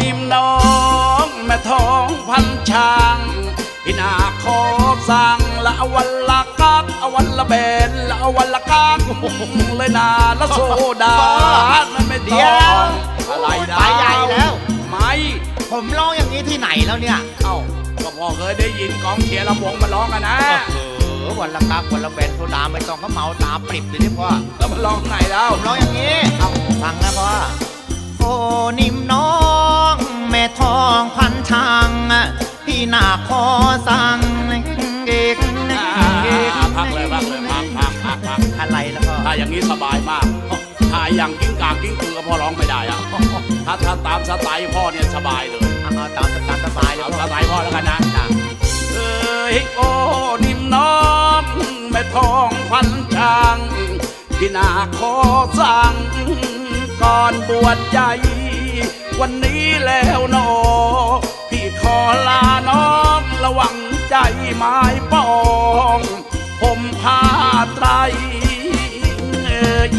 นิ่มน้องแม่ท้องพันช่างพี่นาขอสั่งละอวันละกักอวันละเบนละอวันละกักเลยนาละโซดานั่นไม่เดี๋ต้ยวองอะไรนะไปใหญ่แล้ว ไม่ ผมร้องอย่างนี้ที่ไหนแล้วเนี่ย เอ้าก็พอเคยได้ยินกองเชียร์ลำวงมาร้องกันนะเออวันละกักวันละเบนโซดาไม่ต้องก็เมาตาปริบเลยที่พ่อแล้วมาร้องไหนแล้วผมร้องอย่างนี้ เอาฟังนะพ่อโอ้นิ่มน้อง แม่ทองพันช่างพี่นาขอสั่งเอกพักเลยพักเลยพักพักพักพักอะไรแล้วก็ถ้าอย่างนี้สบายมากถ้าอย่างกิ้งกางกิ้งกือก็พอร้องไม่ได้อะถ้าถ้าตามสไตล์พ่อเนี่ยสบายเลยเอาเอาตามตามสบายเลยเอาพ่สอไตล์พ่อแล้วกันนะจ้ะเอ้ยโอ้นิ่มน้องแม่ทองพันช่างที่นาขอสั่งก่อนบวชใจ วันนี้แล้วนอพี่ขอลาน้องระวังใจไม้ปอง ผมผ้าไตรเอย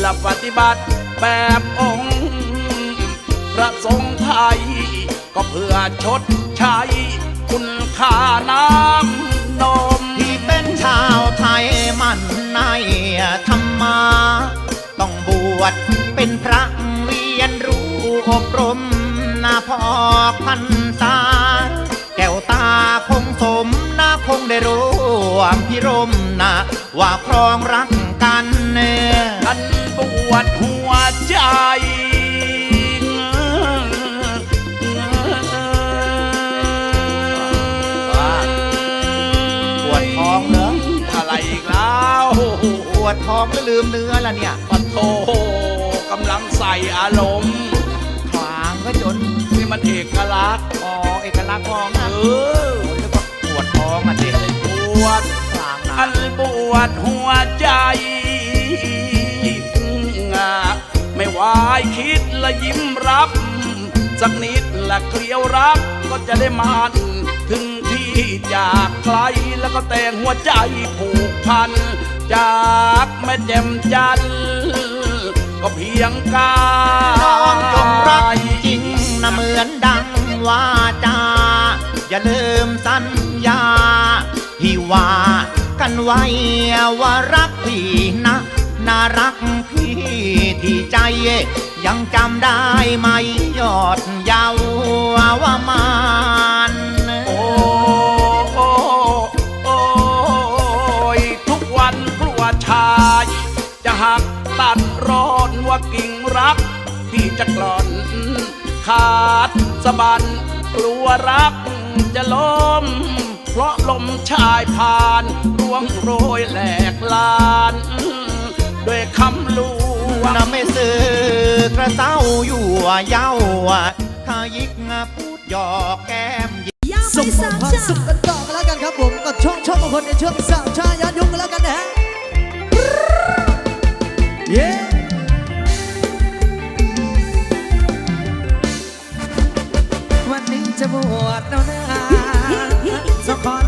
และปฏิบัติแบบองค์พระสงฆ์ไทย ก็เพื่อชดใช้คุณค่าน้ำนมที่เป็นชาวไทยมันในธรรมา ต้องบวชเป็นพระ อบรมนาพอกพันษาแก้วตาคงสมนาคงได้รู้วามพิรมนะว่าครองรักกันเนท่านบวชหัวใจปวดท้องเหรออะไรอีกแล้วปวดท้องก็ลืมเนื้อละเนี่ยปะโทกำลังใส่อารมณ์ขวาง ก็จนนี่มันเอกลักษณ์อ๋อเอกลักษณ์ท้องเอนะอนึกว่าปวดท้องอะเดิบวชกลางนะอันบวชหัวใจไม่วายคิดและยิ้มรับ สักนิดละเกลียวรักก็จะได้มันถึงที่จากไกลแล้วก็แต่งหัวใจผูกพัน จากแม่แจ่มจันก็เพียงกาน้องจงรักจริง นะเหมือนดังว่าจา อย่าลืมสัญญาที่ว่ากันไว้ว่ารักพี่นะน่ารักพี่ที่ใจ ยังจำได้ไหมยอดเยาวว่ามานโอ้โอ้โอ้ยทุกวันกลัวชาย จะหักตัดร้อนว่ากิ่งรัก ที่จะกลอน ขาดสะบันกลัวรักจะล้ม เพราะลมชายผ่านร่วงโรยแหลกลานด้วยคำลวงนะไม่ซื้อกระเซ้าอยู่ว่าเย้าถ้ายิกพูดหยอกแก้มส่งมอบความสุขกันต่อกันแล้วกันครับผมกับช่องช่องของคนในช่วงสามชาย้อนยุคกันแล้วกันนะฮะเวชแล้วนะจะขอลากัน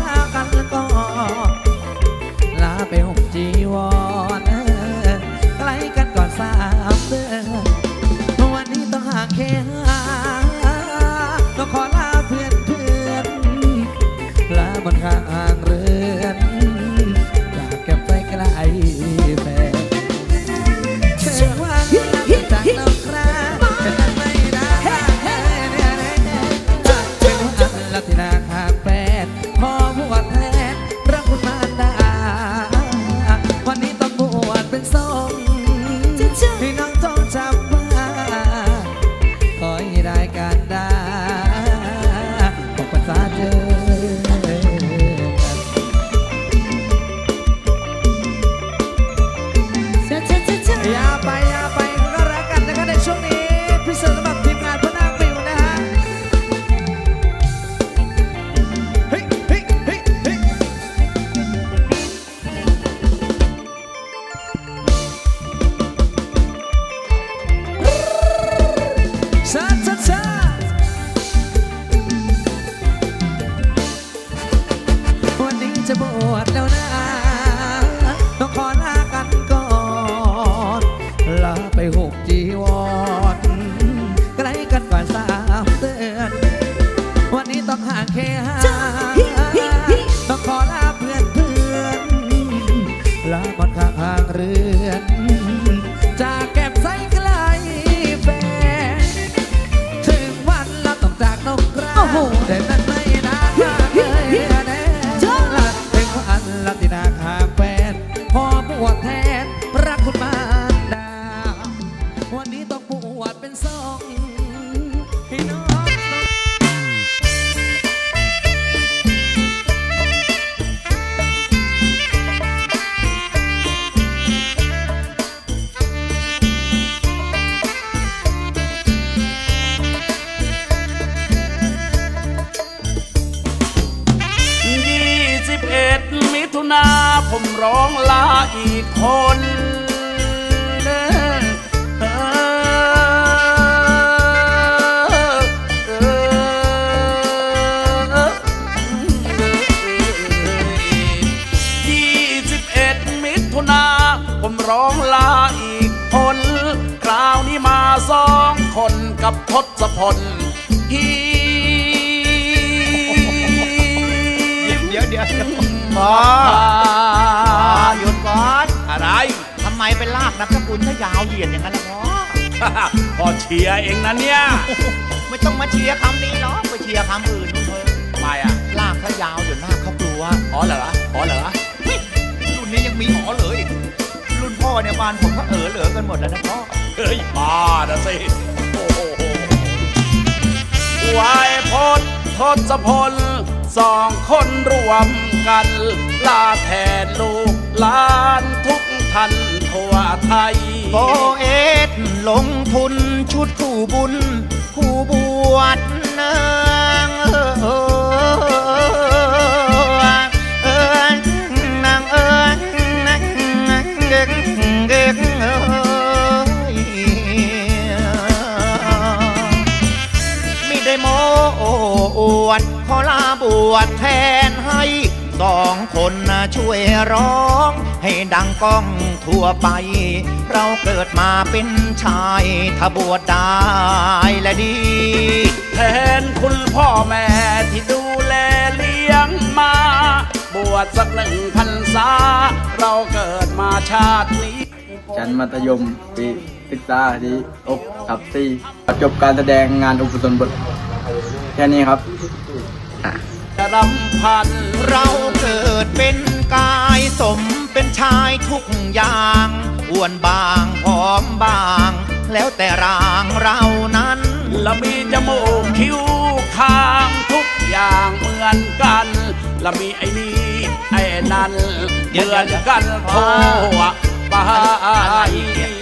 หาแค่หาต้องขอลาเพื่อนเพื่อนลาหมดข้างเรือนจากแก้มใสไกลแฟนถึงวันเราต้องจากต้องกราแทุนาผมร้องลาอีกคนเด้อเออยี่สิบเอ็ดมิถุนาผมร้องลาอีกคนคราวนี้มาสองคนกับทศพลฮี ดี๋ยวพอหยุดก่อนอะไร ทำไมไปลากนับสกุลถ้ายาวเหยียดอย่างนั้นล่ะพ่อ พอเชียร์เองนะเนี่ย ไม่ต้องมาเชียร์คำนี้หรอกไปเชียร์คำอื่นนู่นเถอะไม่อะลากถ้ายาวเดี๋ยวหน้าเขากลัวอ๋อเหรออ๋อเหรอเฮ้ยรุ่นนี้ยังมีหอเหลืออีกรุ่นพ่อเนี่ยบ้านผมก็เออเหลือกันหมดแล้วนะพ่อเฮ้ยบ้านะสิโอ้โหวายพจน์ทศพลสองคนรวม กันลาแทนลูกหลานทุกท่านทั่วไทย โปเอสลงทุนชุดคู่บุญ คู่บวชนางเออเออเออนางเออนางเด็กเด็กเอยไม่ได้โมโอ้อวดขอลาบวชแทน ช่วยร้อง ให้ดังก้องทั่วไป เราเกิดมาเป็นชายถ้าบวชได้และดี แทนคุณพ่อแม่ที่ดูแลเลี้ยงมา บวชสักหนึ่งพรรษา เราเกิดมาชาตินี้ชั้นมัธยมปีศึกษาที่อกทับสี่จบการแสดงงานอุปสมบทแค่นี้ครับ รำพัน เราเกิดเป็นกายสมเป็นชายทุกอย่างอ้วนบางผอมบาง แล้วแต่ร่างเรานั้นและมีจมูกคิ้วคางทุกอย่างเหมือนกันและมีไอ้นี่ไอ้นั่นเหเดี๋ยวมือนกันเดี๋ยวทั่วไปอะไรเนี่ย